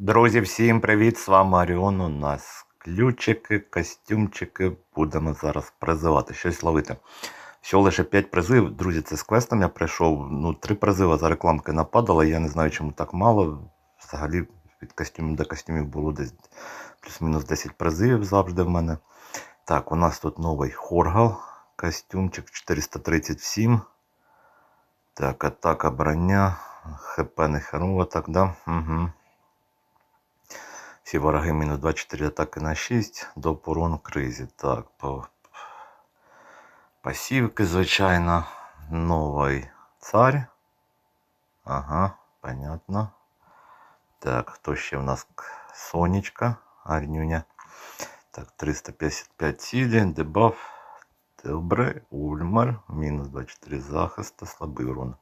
Друзі, всім привіт! З вами Оріон. У нас ключики, костюмчики. Будемо зараз призивати, щось ловити. Всього лише 5 призив. Друзі, це з квестом я прийшов. Ну, 3 призиви за рекламки нападало. Я не знаю, чому так мало. Взагалі від костюмів до костюмів було десь плюс-мінус 10 призивів завжди в мене. Так, у нас тут новий Хоргал. Костюмчик 437. Так, атака броня. ХП не херово, так, да? Угу. Всі вороги мінус 24 атаки на 6 до порон кризі. Так, по... пасівки, звичайно. Новий цар. Ага, понятно. Так, хто ще в нас Сонечка, Арнюня. Так, 355 цілі, дебаф, Телбре, Ульмар, мінус 24 захисту, слабий урон.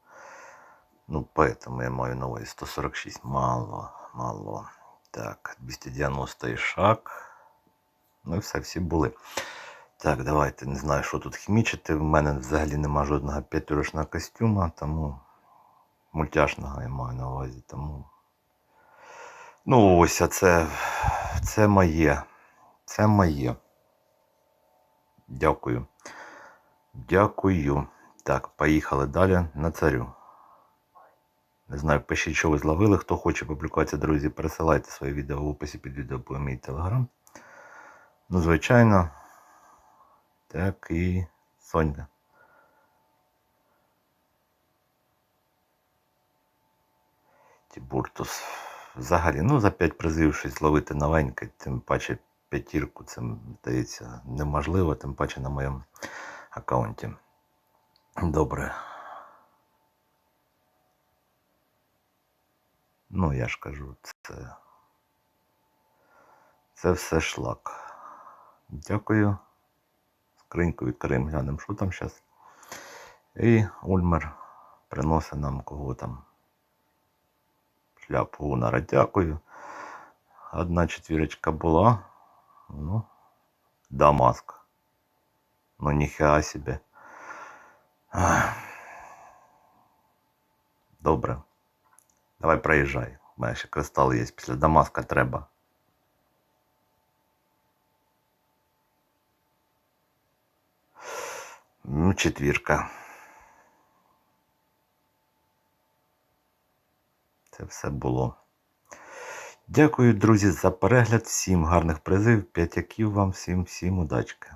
Ну, поэтому я маю на увазі 146. Мало, мало. Так, 290 і шаг. Ну і все, всі були. Так, давайте, не знаю, що тут хімічити. В мене взагалі нема жодного п'ятюрочного костюма, тому мультяшного я маю на увазі. Тому. Ну, ось, а це, це моє. Це моє. Дякую. Дякую. Так, поїхали далі на царю. Не знаю, пишіть, що ви зловили. Хто хоче публікуватися, друзі, пересилайте своє відео в описі під відео по мій телеграм. Ну, звичайно. Так і Сонька. Тібуртус. Взагалі, ну, за 5 призів щось зловити новеньке, тим паче п'ятірку, це, здається, неможливо, тим паче на моєму аккаунті. Добре. Ну, я ж кажу, це. Це все шлак. Дякую. Скриньку відкриємо, глянемо, що там зараз. І Ульмер приносить нам кого там. Шляпу Гунара. Дякую. Одна четвірочка була. Ну, Дамаск. Ну, ніхера собі. Добре. Давай проїжджай. У мене ще кристал є. Після Дамаска треба. Ну, четвірка. Це все було. Дякую, друзі, за перегляд. Всім гарних призив. П'ятяків вам, всім, всім удачки.